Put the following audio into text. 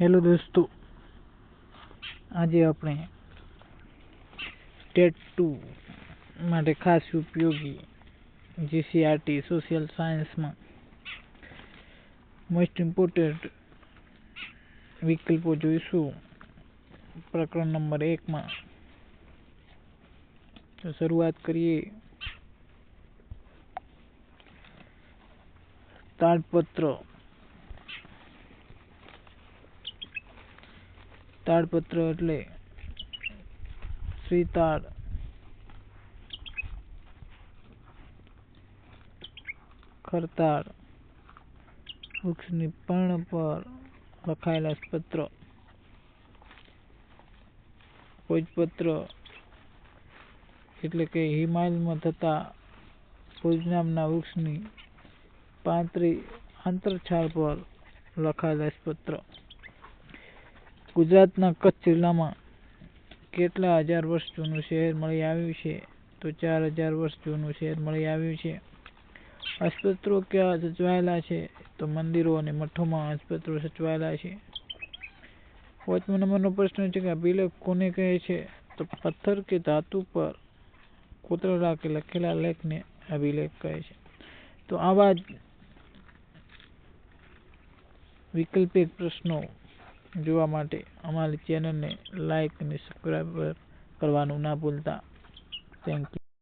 Hello દોસ્તો, આજે આપણે સ્ટેટ ટુ માટે ખાસ ઉપયોગી જીસીઆરટી, સોશિયલ સાયન્સમાં મોસ્ટ ઇમ્પોર્ટન્ટ વિકલ્પો જોઈશું. પ્રકરણ નંબર એકમાં તો શરૂઆત કરીએ. તાડપત્ર તાડપત્ર એટલે શ્રીતાડ ખરતાળ. વૃક્ષની પર્ણ પર લખાયેલા પત્ર. ભોજપત્ર એટલે કે હિમાલયમાં થતા ભોજ નામના વૃક્ષની પાંત્રી આંતરછાલ પર લખાયેલા પત્ર. ગુજરાતના કચ્છ જિલ્લામાં કેટલા હજાર વર્ષ જૂનું શહેર મળી આવ્યું છે? તો ચાર હજાર વર્ષ જૂનું શહેર મળી આવ્યું છે. અસ્પત્રો ક્યાં સચવાયેલા છે? તો મંદિરો અને મઠોમાં અસ્પત્રો સચવાયેલા છે. પાંચમો નંબરનો પ્રશ્ન છે કે અભિલેખ કોને કહે છે? તો પથ્થર કે ધાતુ પર કોતરેલા કે લખેલા લેખને અભિલેખ કહે છે. તો આવા જ વૈકલ્પિક પ્રશ્નો જોવા માટે અમારી ચેનલને લાઇક અને સબસ્ક્રાઈબ કરવાનું ના ભૂલતા. Thank you